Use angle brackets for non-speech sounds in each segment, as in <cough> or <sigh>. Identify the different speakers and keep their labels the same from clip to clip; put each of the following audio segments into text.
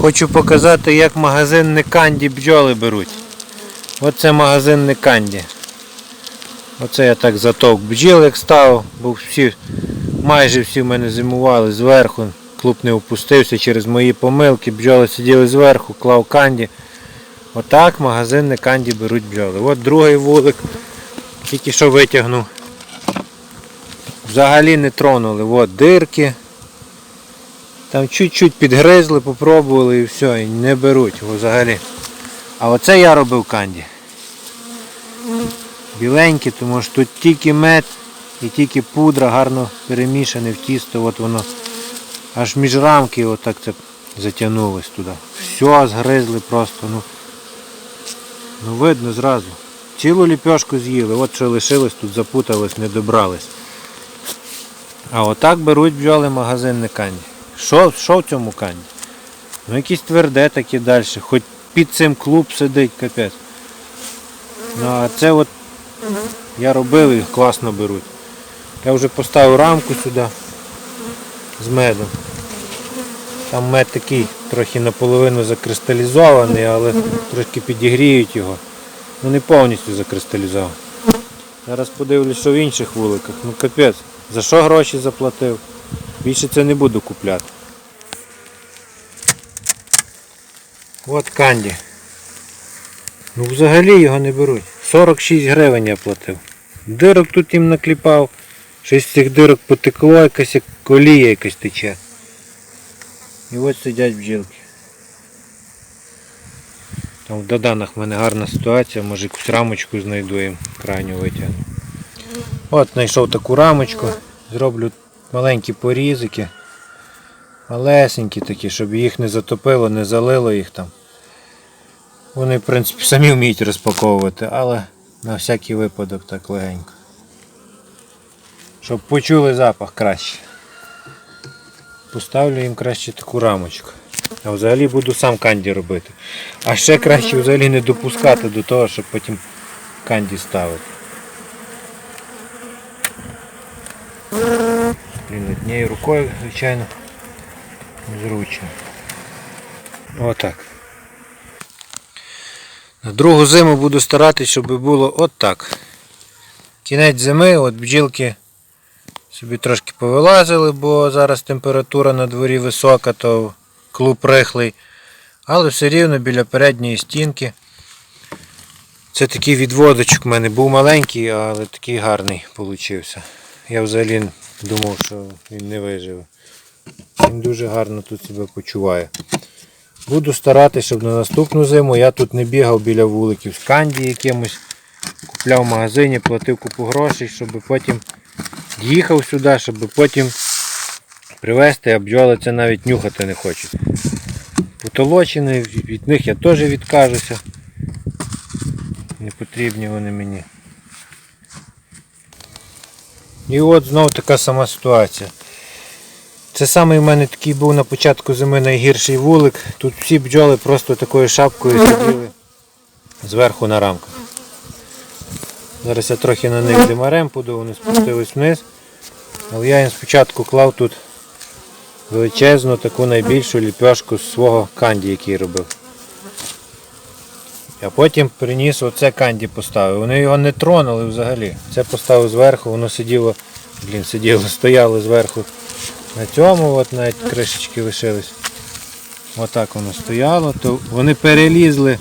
Speaker 1: Хочу показати, як магазинне канді бджоли беруть. Оце магазинне канді. Оце я так затовк бджіл як став, бо всі, майже всі в мене зимували зверху. Клуб не опустився через мої помилки, бджоли сиділи зверху, клав канді. Отак магазинне канді беруть бджоли. От другий вулик, тільки що витягнув. Взагалі не тронули. От дирки. Там чуть-чуть підгризли, попробували і все, і не беруть його взагалі. А оце я робив канді. Біленькі, тому що тут тільки мед і тільки пудра гарно перемішане в тісто, от воно аж між рамки отак це затягнулось туди. Все згризли просто, ну. Ну видно зразу. Цілу ліпешку з'їли, от що лишилось, тут запуталось, не добрались. А отак беруть бджоли магазинне канді. Що, що в цьому канді? Ну якісь тверде такі далі. Хоч під цим клуб сидить, капець. Ну а це от я робив і класно беруть. Я вже поставив рамку сюди з медом. Там мед такий трохи наполовину закристалізований, але трошки підігріють його. Ну не повністю закристалізований. Зараз подивлюсь, що в інших вуликах. Ну капець, за що гроші заплатив? Більше це не буду купляти. От канді. Ну взагалі його не беруть. 46 гривень я платив. Дирок тут їм накліпав. Щось з цих дирок потекло, якась як колія якась тече. І ось сидять бджілки. Там в доданах в мене гарна ситуація, може якусь рамочку знайду їм крайню витягну. От знайшов таку рамочку, зроблю маленькі порізики. Малесенькі такі, щоб їх не затопило, не залило їх там. Вони, в принципі, самі вміють розпаковувати, але на всякий випадок так легенько. Щоб почули запах краще. Поставлю їм краще таку рамочку. А взагалі буду сам канді робити. А ще краще взагалі не допускати до того, щоб потім канді ставити. Блін, однією рукою, звичайно, незручно. Отак. На другу зиму буду старатися, щоб було отак. Кінець зими, от бджілки собі трошки повилазили, бо зараз температура на дворі висока, то клуб рихлий. Але все рівно біля передньої стінки. Це такий відводочок в мене був маленький, але такий гарний получився. Я взагалі думав, що він не виживе. Він дуже гарно тут себе почуває. Буду старатися, щоб на наступну зиму я тут не бігав біля вуликів з канді якимось. Купляв в магазині, платив купу грошей, щоб потім їхав сюди, щоб потім привезти, а бджоли це навіть нюхати не хочуть. Потолочені, від них я теж відкажуся. Не потрібні вони мені. І от знову така сама ситуація. Це самий в мене такий був на початку зими найгірший вулик. Тут всі бджоли просто такою шапкою сиділи зверху на рамках. Зараз я трохи на них димарем буду, вони спустились вниз. Але я їм спочатку клав тут величезну таку найбільшу ліпешку з свого канді, який робив. А потім приніс оце канді поставив. Вони його не тронули взагалі. Це поставив зверху, воно сиділо, блін, сиділо, стояло зверху. На цьому от навіть кришечки лишились. Отак воно стояло, то вони перелізли.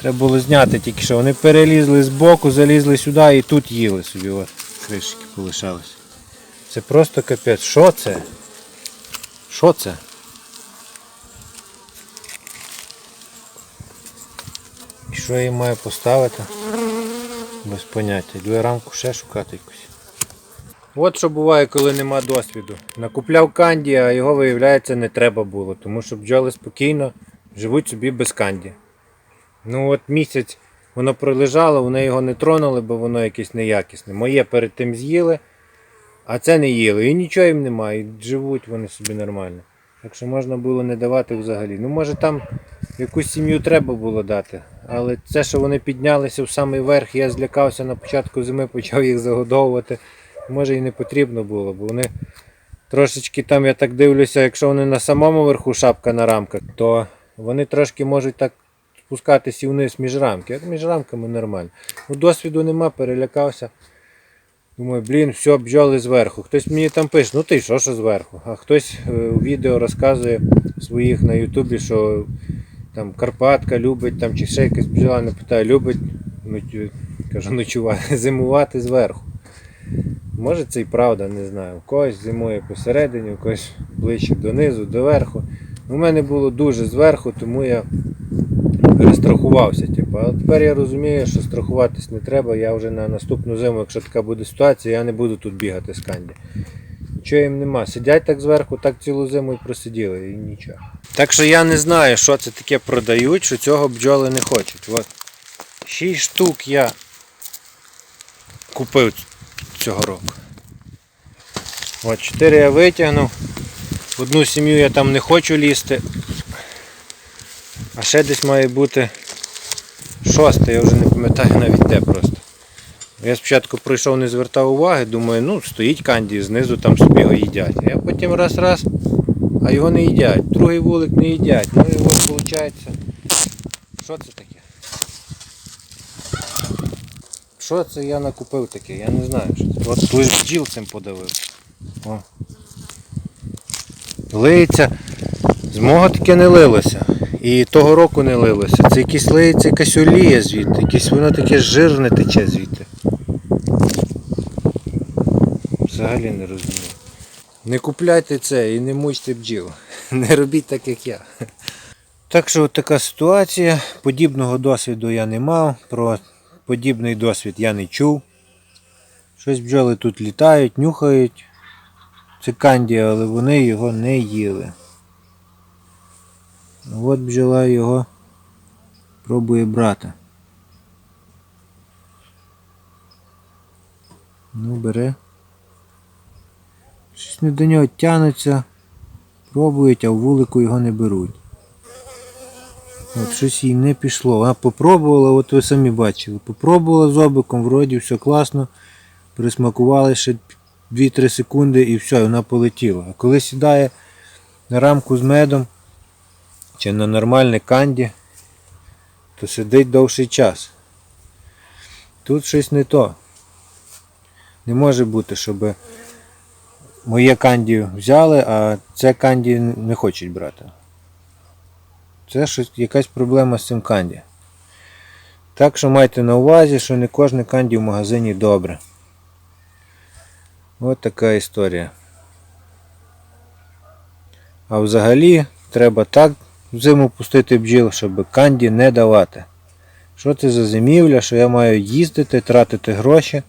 Speaker 1: Треба було зняти тільки що. Вони перелізли з боку, залізли сюди і тут їли собі. От кришечки полишались. Це просто капець. Що це? Що це? Що я їм маю поставити? Без поняття. Йду я рамку ще шукати якусь. От що буває, коли нема досвіду. Накупляв канді, а його, виявляється, не треба було, тому що бджоли спокійно живуть собі без канді. Ну от місяць воно пролежало, вони його не тронули, бо воно якесь неякісне. Моє перед тим з'їли, а це не їли. І нічого їм немає, і живуть вони собі нормально. Так що можна було не давати взагалі. Ну може там якусь сім'ю треба було дати. Але це, що вони піднялися в самий верх, я злякався на початку зими, почав їх загодовувати. Може і не потрібно було, бо вони Трошечки там я так дивлюся, якщо вони на самому верху шапка на рамках, то вони трошки можуть так спускатися і вниз між рамки. Як між рамками нормально. Ну, досвіду нема, перелякався. Думаю, блін, все, бджоли зверху. Хтось мені там пише, ну ти що, що зверху? А хтось е, у відео розказує своїх на Ютубі, що там Карпатка любить, там чи ще якась бджола, не питаю, любить ночу- кажу, ночувати, <laughs> зимувати зверху. Може це і правда, не знаю. У когось зимує посередині, у когось ближче донизу, доверху. У мене було дуже зверху, тому я перестрахувався. Типу. А тепер я розумію, що страхуватись не треба. Я вже на наступну зиму, якщо така буде ситуація, я не буду тут бігати з канді. Нічого їм нема. Сидять так зверху, так цілу зиму і просиділи, і нічого. Так що я не знаю, що це таке продають, що цього бджоли не хочуть. От 6 штук я купив цього року. От 4 я витягнув. В одну сім'ю я там не хочу лізти. А ще десь має бути шосте, я вже не пам'ятаю навіть де просто. Я спочатку прийшов, не звертав уваги, думаю, ну стоїть канді, знизу там собі його їдять. Я потім раз-раз, а його не їдять. Другий вулик не їдять. Ну і от виходить. Що це таке? Що це я накупив таке? Я не знаю. Що це. От лиш бджіл цим подавив. О. Лиється. З мого таке не лилося. І того року не лилося. Це якісь лиється якась олія звідти, якесь воно таке жирне тече звідти. Взагалі не розумію. Не купляйте це і не мучте бджіл. <laughs> Не робіть так, як я. Так що от така ситуація. Подібного досвіду я не мав. Про подібний досвід я не чув. Щось бджоли тут літають, нюхають. Це канді, але вони його не їли. От бджола його пробує брати. Ну, бере. Щось не до нього тянуться, пробують, а в вулику його не беруть. От щось їй не пішло. А попробувала, от ви самі бачили. Попробувала з обиком, вроді все класно. Присмакували ще 2-3 секунди і все, вона полетіла. А коли сідає на рамку з медом чи на нормальне канді, то сидить довший час. Тут щось не то. Не може бути, щоб моє канді взяли, а це канді не хочуть брати. Це щось, якась проблема з цим канді. Так що майте на увазі, що не кожне канді в магазині добре. Ось така історія. А взагалі треба так зиму пустити бджіл, щоб канді не давати. Що це за зимівля, що я маю їздити, тратити гроші,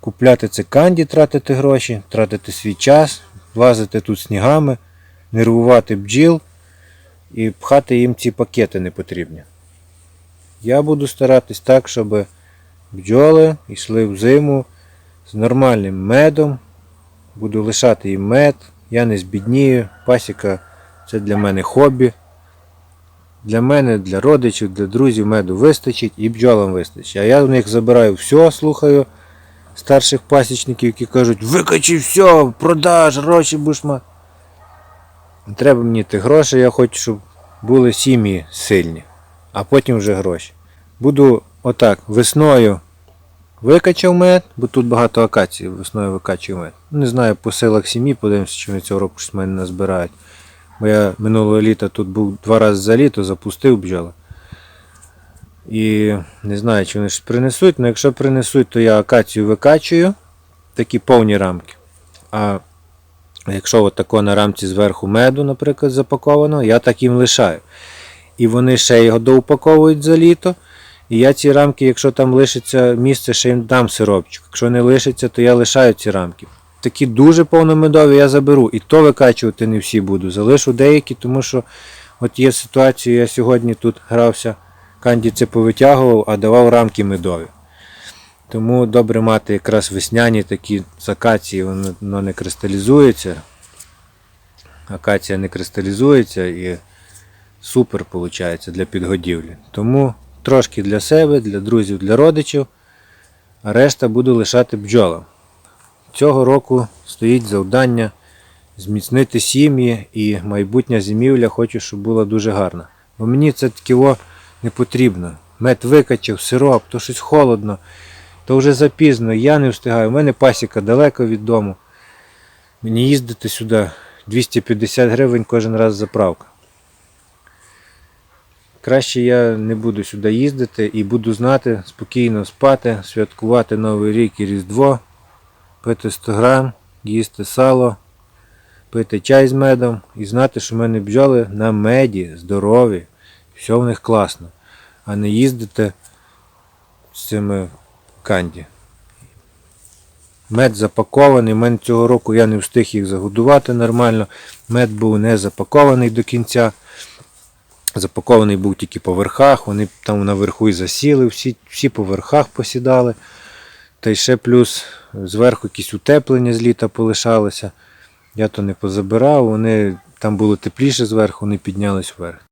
Speaker 1: купляти це канді, тратити гроші, тратити свій час, лазити тут снігами, нервувати бджіл і пхати їм ці пакети непотрібні. Я буду старатись так, щоб бджоли йшли в зиму з нормальним медом. Буду лишати їм мед, я не збіднію, пасіка це для мене хобі. Для мене, для родичів, для друзів меду вистачить і бджолам вистачить. А я в них забираю все, слухаю старших пасічників, які кажуть, викачи все, продаж, гроші будеш мати. Треба мені тих грошей, я хочу, щоб були сім'ї сильні, а потім вже гроші. Буду отак весною викачав мед, бо тут багато акацій, весною викачую мед. Не знаю по силах сім'ї, подивимося, чи вони цього року щось мене назбирають. Бо я минулого літа тут був два рази за літо, запустив бджоли. І не знаю, чи вони щось принесуть, але якщо принесуть, то я акацію викачую, такі повні рамки. А якщо от тако на рамці зверху меду, наприклад, запаковано, я так їм лишаю. І вони ще його доупаковують за літо. І я ці рамки, якщо там лишиться місце, ще їм дам сиропчик. Якщо не лишиться, то я лишаю ці рамки. Такі дуже повномедові я заберу. І то викачувати не всі буду. Залишу деякі, тому що от є ситуація, я сьогодні тут грався, канді це повитягував, а давав рамки медові. Тому добре мати якраз весняні такі з акації, воно, не кристалізується. Акація не кристалізується і супер виходить для підгодівлі. Тому трошки для себе, для друзів, для родичів, а решта буду лишати бджолам. Цього року стоїть завдання зміцнити сім'ї і майбутня зимівля хочу, щоб була дуже гарна. Бо мені це таке не потрібно. Мед викачав, сироп, то щось холодно, то вже запізно, я не встигаю. У мене пасіка далеко від дому. Мені їздити сюди 250 гривень кожен раз заправка. Краще я не буду сюди їздити і буду знати, спокійно спати, святкувати Новий рік і Різдво, пити 100 грам, їсти сало, пити чай з медом і знати, що в мене бджоли на меді, здорові, все в них класно, а не їздити з цими канді. Мед запакований. У мене цього року я не встиг їх загодувати нормально. Мед був не запакований до кінця. Запакований був тільки по верхах, вони там наверху і засіли, всі, всі по верхах посідали. Та й ще плюс зверху якісь утеплення з літа полишалися. Я то не позабирав, вони там було тепліше зверху, вони піднялись вверх.